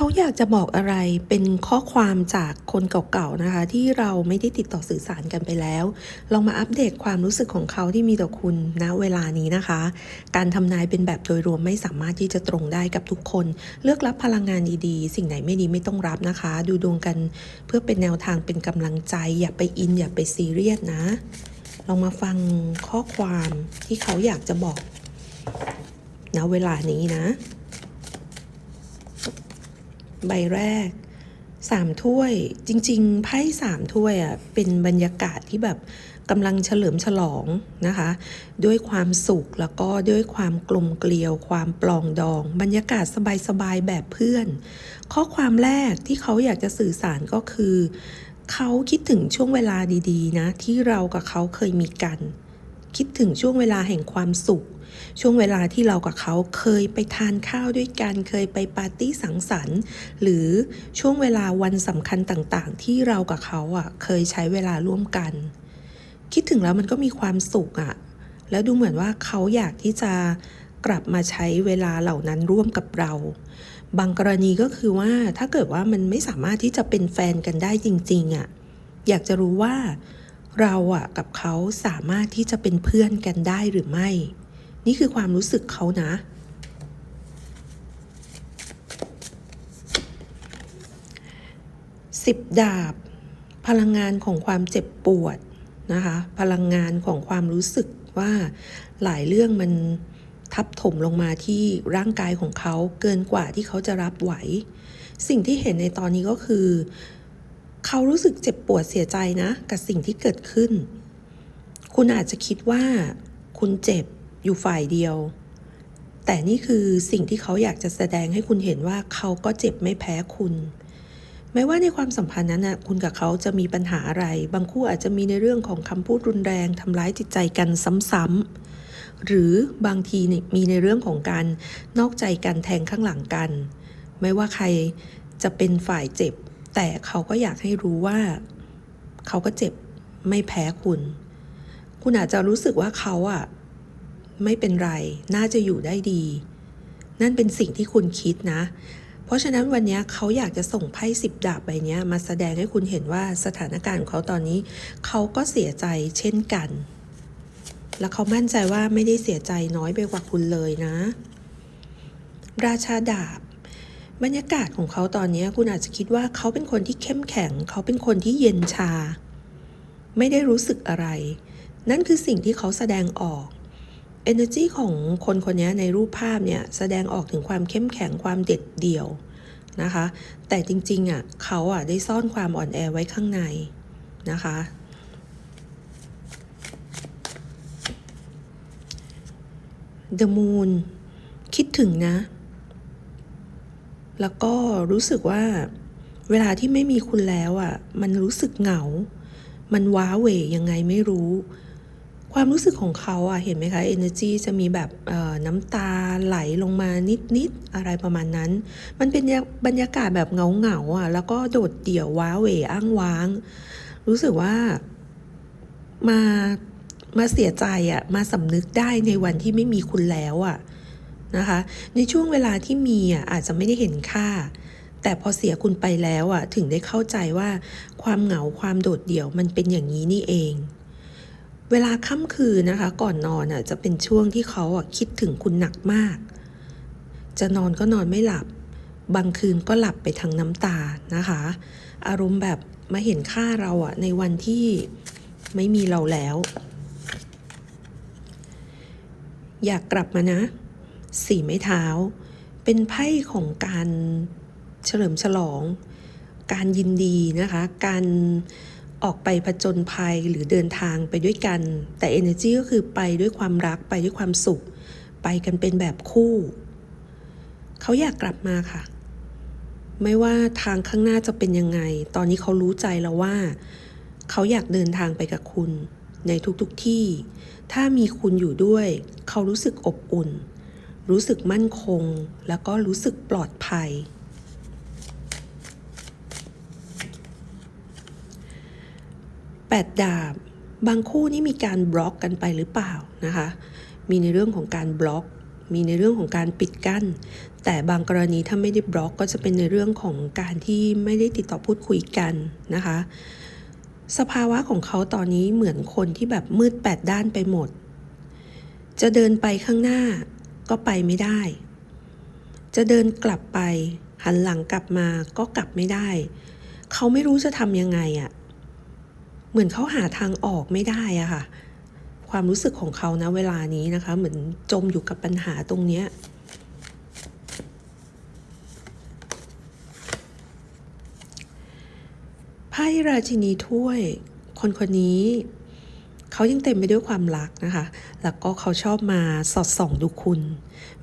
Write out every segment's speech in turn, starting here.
เขาอยากจะบอกอะไรเป็นข้อความจากคนเก่าๆนะคะ ที่เราไม่ได้ติดต่อสื่อสารกันไปแล้ว ลองมาอัปเดตความรู้สึกของเขาที่มีต่อคุณณเวลานี้นะคะ การทำนายเป็นแบบโดยรวมไม่สามารถที่จะตรงได้กับทุกคน เลือกรับพลังงานดีๆ สิ่งไหนไม่ดีไม่ต้องรับนะคะ ดูดวงกันเพื่อเป็นแนวทางเป็นกำลังใจ อย่าไปอิน อย่าไปซีเรียสนะลองมาฟังข้อความที่เขาอยากจะบอกณเวลานี้นะ ใบแรกสามถ้วยจริงๆไพ่สามถ้วยอะเป็นบรรยากาศที่แบบกำลังเฉลิมฉลองนะคะ ด้วยความสุขแล้วก็ด้วยความกลมเกลียว ความปลองดอง บรรยากาศสบายๆแบบเพื่อน ข้อความแรกที่เขาอยากจะสื่อสารก็คือ เขาคิดถึงช่วงเวลาดีๆนะ ที่เรากับเขาเคยมีกัน คิดถึงช่วงเวลาแห่งความสุข ช่วงเวลาที่เรากับเขาเคยไปทานข้าวด้วยกัน เคยไปปาร์ตี้สังสรรค์ หรือช่วงเวลาวันสำคัญต่างๆ ที่เรากับเขาอะเคยใช้เวลาร่วมกัน คิดถึงแล้วมันก็มีความสุขอะ แล้วดูเหมือนว่าเขาอยากที่จะกลับมาใช้เวลาเหล่านั้นร่วมกับเรา บางกรณีก็คือว่าถ้าเกิดว่ามันไม่สามารถที่จะเป็นแฟนกันได้จริงๆอะ อยากจะรู้ว่าเราอะกับเขาสามารถที่จะเป็นเพื่อนกันได้หรือไม่ นี่คือความรู้สึกเขานะ สิบดาบ พลังงานของความเจ็บปวดนะคะ พลังงานของความรู้สึกว่าหลายเรื่องมันทับถมลงมาที่ร่างกายของเขาเกินกว่าที่เขาจะรับไหว สิ่งที่เห็นในตอนนี้ก็คือ เขารู้สึกเจ็บปวดเสียใจนะ กับสิ่งที่เกิดขึ้น คุณอาจจะคิดว่าคุณเจ็บ อยู่ฝ่ายเดียว แต่นี่คือสิ่งที่เขาอยากจะแสดงให้คุณเห็นว่าเขาก็เจ็บไม่แพ้คุณไม่ว่าในความสัมพันธ์นั้นนะคุณกับเขาจะมีปัญหาอะไร บางคู่อาจจะมีในเรื่องของคำพูดรุนแรงทำร้ายจิตใจกันซ้ำๆหรือบางทีมีในเรื่องของการนอกใจกันแทงข้างหลังกัน ไม่ว่าใครจะเป็นฝ่ายเจ็บ แต่เขาก็อยากให้รู้ว่า เขาก็เจ็บไม่แพ้คุณ คุณอาจจะรู้สึกว่าเขาอะ ไม่เป็นไร น่าจะอยู่ได้ดี นั่นเป็นสิ่งที่คุณคิดนะ เพราะฉะนั้นวันนี้เขาอยากจะส่งไพ่สิบดาบใบนี้มาแสดงให้คุณเห็นว่าสถานการณ์ของเขาตอนนี้ เขาก็เสียใจเช่นกัน และเขามั่นใจว่าไม่ได้เสียใจน้อยไปกว่าคุณเลยนะ ราชาดาบบรรยากาศของเขาตอนนี้คุณอาจจะคิดว่าเขาเป็นคนที่เข้มแข็ง เขาเป็นคนที่เย็นชา ไม่ได้รู้สึกอะไร นั่นคือสิ่งที่เขาแสดงออก energy ของคนคนนี้ในรูปภาพเนี่ยแสดงออกถึงความเข้มแข็งความเด็ดเดี่ยวนะคะ แต่จริงๆอะเขาอะได้ซ่อนความอ่อนแอไว้ข้างในนะคะ The Moon คิดถึงนะ แล้วก็รู้สึกว่า เวลาที่ไม่มีคุณแล้วอะ มันรู้สึกเหงา มันว้าเหวยังไงไม่รู้ ความรู้สึกของเขาอะเห็นไหมคะ energy จะมีแบบน้ำตาไหลลงมานิดๆอะไรประมาณนั้น มันเป็นบรรยากาศแบบเงาๆอะแล้วก็โดดเดี่ยวว้าเหวอ้างว้าง รู้สึกว่ามามาเสียใจอะมาสำนึกได้ในวันที่ไม่มีคุณแล้วอะนะคะ ในช่วงเวลาที่มีอะอาจจะไม่ได้เห็นค่า แต่พอเสียคุณไปแล้วอะถึงได้เข้าใจว่าความเหงาความโดดเดี่ยวมันเป็นอย่างนี้นี่เอง เวลาค่ำคืนนะคะ ก่อนนอนอะจะเป็นช่วงที่เขาอะคิดถึงคุณหนักมาก จะนอนก็นอนไม่หลับ บางคืนก็หลับไปทางน้ำตานะคะ อารมณ์แบบมาเห็นค่าเราอะในวันที่ไม่มีเราแล้ว อยากกลับมานะ สี่ไม้เท้า เป็นไพ่ของการเฉลิมฉลอง การยินดีนะคะ การ ออกไปผจญภัยหรือเดินทางไปด้วยกัน แต่ energy ก็คือไปด้วยความรักไปด้วยความสุข ไปกันเป็นแบบคู่ เขาอยากกลับมาค่ะ ไม่ว่าทางข้างหน้าจะเป็นยังไง ตอนนี้เขารู้ใจแล้วว่า เขาอยากเดินทางไปกับคุณ ในทุกๆทที่ ถ้ามีคุณอยู่ด้วย เขารู้สึกอบอุ่น รู้สึกมั่นคง แล้วก็รู้สึกปลอดภัย แปดดาบบางคู่นี่มีการบล็อกกันไปหรือเปล่านะคะ มีในเรื่องของการบล็อก มีในเรื่องของการปิดกั้นแแต่บางกรณีถ้าไม่ได้บล็อกก็จะเป็นในเรื่องของการที่ไม่ได้ติดต่อพูดคุยกันนะคะ สภาวะของเขาตอนนี้เหมือนคนที่แบบมืดแปดด้านไปหมด จะเดินไปข้างหน้าก็ไปไม่ได้ จะเดินกลับไปหันหลังกลับมาก็กลับไม่ได้ เขาไม่รู้จะทำยังไงอะ่ะ เหมือนเขาหาทางออกไม่ได้อะค่ะ ความรู้สึกของเขานะเวลานี้นะคะ เหมือนจมอยู่กับปัญหาตรงเนี้ยไพ่ราชินีถ้วย คนคนนี้เขายังเต็มไปด้วยความรักนะคะ แล้วก็เขาชอบมาสอดส่องดูคุณ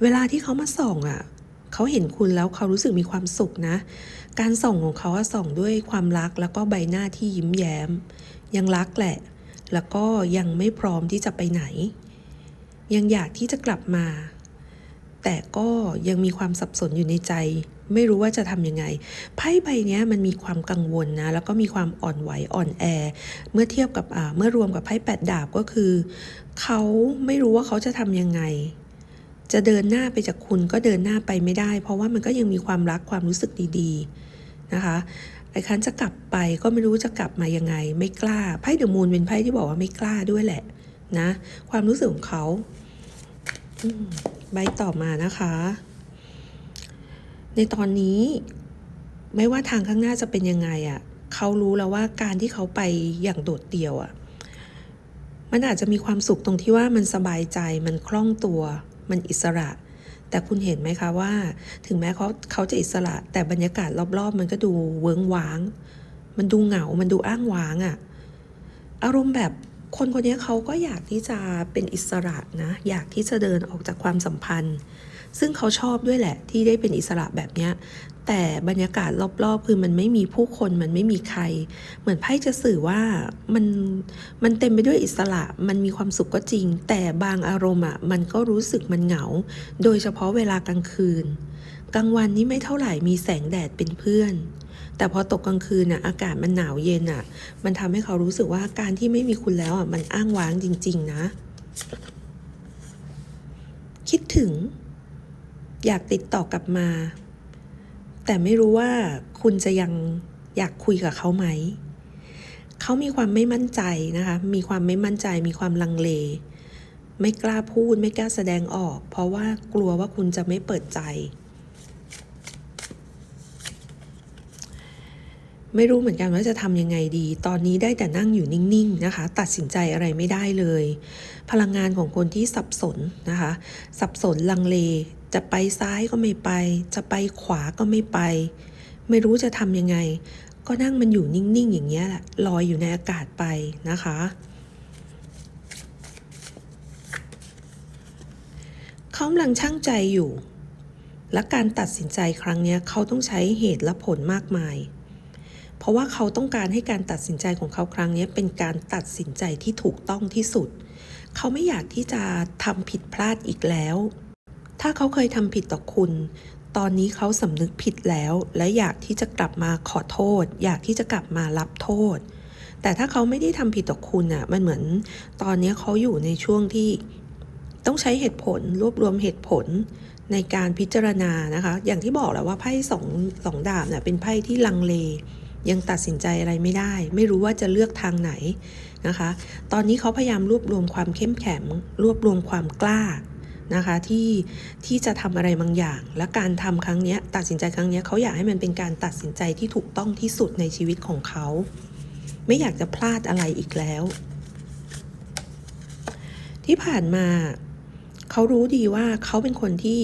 เวลาที่เขามาส่องอะ่ะ เขาเห็นคุณแล้วเขารู้สึกมีความสุขนะ การส่องของเขาส่องด้วยความรักแล้วก็ใบหน้าที่ยิ้มแย้ม ยังรักแหละ แล้วก็ยังไม่พร้อมที่จะไปไหน ยังอยากที่จะกลับมา แต่ก็ยังมีความสับสนอยู่ในใจ ไม่รู้ว่าจะทำยังไง ไพ่ใบนี้มันมีความกังวลนะ แล้วก็มีความอ่อนไหวอ่อนแอ เมื่อเทียบกับเมื่อรวมกับไพ่แปดดาบก็คือ เขาไม่รู้ว่าเขาจะทำยังไง จะเดินหน้าไปจากคุณก็เดินหน้าไปไม่ได้ เพราะว่ามันก็ยังมีความรักความรู้สึกดีๆนะคะไอ้คันจะกลับไปก็ไม่รู้จะกลับมายังไง ไม่กล้าไพ่เดอะมูนเป็นไพ่ที่บอกว่าไม่กล้าด้วยแหละนะ ความรู้สึกของเขาใบต่อมานะคะ ในตอนนี้ ไม่ว่าทางข้างหน้าจะเป็นยังไงอะ่ะเขารู้แล้วว่าการที่เขาไปอย่างโดดเดี่ยวอะ่ะมันอาจจะมีความสุขตรงที่ว่ามันสบายใจมันคล่องตัว มันอิสระ แต่คุณเห็นไหมคะว่า ถึงแม้เขาเขาจะอิสระ แต่บรรยากาศรอบๆ มันก็ดูเวิ้งว้าง มันดูเหงา มันดูอ้างว้างอะ่ะ อารมณ์แบบคนคนนี้เขาก็อยากที่จะเป็นอิสระนะ อยากที่จะเดินออกจากความสัมพันธ์ ซึ่งเขาชอบด้วยแหละที่ได้เป็นอิสระแบบเนี้ยแต่บรรยากาศรอบๆ คือมันไม่มีผู้คนมันไม่มีใคร เหมือนไพ่จะสื่อว่ามันมันเต็มไปด้วยอิสระมันมีความสุขก็จริง แต่บางอารมณ์อะมันก็รู้สึกมันเหงา โดยเฉพาะเวลากลางคืน กลางวันนี้ไม่เท่าไหร่มีแสงแดดเป็นเพื่อน แต่พอตกกลางคืนน่ะอากาศมันหนาวเย็นอะ มันทำให้เขารู้สึกว่าการที่ไม่มีคุณแล้วอะมันอ้างว้างจริง ๆ นะ คิดถึง อยากติดต่อกลับมา แต่ไม่รู้ว่าคุณจะยังอยากคุยกับเขาไหม เขามีความไม่มั่นใจนะคะ มีความไม่มั่นใจ มีความลังเล ไม่กล้าพูด ไม่กล้าแสดงออก เพราะว่ากลัวว่าคุณจะไม่เปิดใจ ไม่รู้เหมือนกันว่าจะทำยังไงดี ตอนนี้ได้แต่นั่งอยู่นิ่งๆนะคะ ตัดสินใจอะไรไม่ได้เลย พลังงานของคนที่สับสนนะคะ สับสนลังเล จะไปซ้ายก็ไม่ไป จะไปขวาก็ไม่ไป ไม่รู้จะทำยังไง ก็นั่งมันอยู่นิ่งๆอย่างเงี้ยแหละลอยอยู่ในอากาศไปนะคะ เขากำลังช่างใจอยู่ และการตัดสินใจครั้งนี้เขาต้องใช้เหตุและผลมากมาย เพราะว่าเขาต้องการให้การตัดสินใจของเขาครั้งนี้เป็นการตัดสินใจที่ถูกต้องที่สุด เขาไม่อยากที่จะทำผิดพลาดอีกแล้ว ถ้าเขาเคยทำผิดต่อคุณ ตอนนี้เขาสำนึกผิดแล้ว และอยากที่จะกลับมาขอโทษ อยากที่จะกลับมารับโทษ แต่ถ้าเขาไม่ได้ทำผิดต่อคุณอะ มันเหมือน ตอนนี้เขาอยู่ในช่วงที่ต้องใช้เหตุผลรวบรวมเหตุผลในการพิจารณานะคะ อย่างที่บอกแล้วว่าไพ่สองสองดาบเนี่ยเป็นไพ่ที่ลังเล ยังตัดสินใจอะไรไม่ได้ ไม่รู้ว่าจะเลือกทางไหนนะคะ ตอนนี้เขาพยายามรวบรวมความเข้มแข็งรวบรวมความกล้า นะคะที่ที่จะทำอะไรบางอย่าง และการทำครั้งนี้ตัดสินใจครั้งนี้เขาอยากให้มันเป็นการตัดสินใจที่ถูกต้องที่สุดในชีวิตของเขา ไม่อยากจะพลาดอะไรอีกแล้ว ที่ผ่านมาเขารู้ดีว่าเขาเป็นคนที่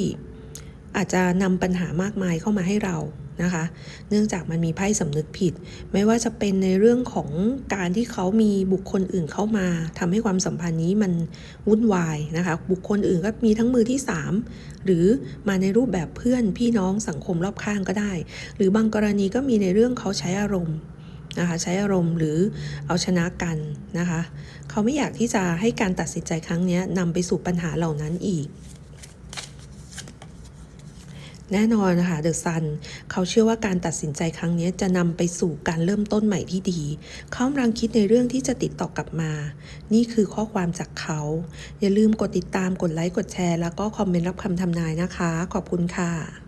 อาจจะนำปัญหามากมายเข้ามาให้เรา นะคะ เนื่องจากมันมีไพ่สำนึกผิด ไม่ว่าจะเป็นในเรื่องของการที่เขามีบุคคลอื่นเข้ามาทำให้ความสัมพันธ์นี้มันวุ่นวายนะคะ บุคคลอื่นก็มีทั้งมือที่ 3 หรือมาในรูปแบบเพื่อนพี่น้องสังคมรอบข้างก็ได้ หรือบางกรณีก็มีในเรื่องเขาใช้อารมณ์นะคะใช้อารมณ์หรือเอาชนะกันนะคะ เขาไม่อยากที่จะให้การตัดสินใจครั้งนี้นำไปสู่ปัญหาเหล่านั้นอีก แน่นอนนะคะเดอะซันเขาเชื่อว่าการตัดสินใจครั้งนี้จะนำไปสู่การเริ่มต้นใหม่ที่ดี เขากำลังคิดในเรื่องที่จะติดต่อกลับมา นี่คือข้อความจากเขา อย่าลืมกดติดตามกดไลค์กดแชร์ แล้วก็คอมเมนต์รับคำทำนายนะคะ ขอบคุณค่ะ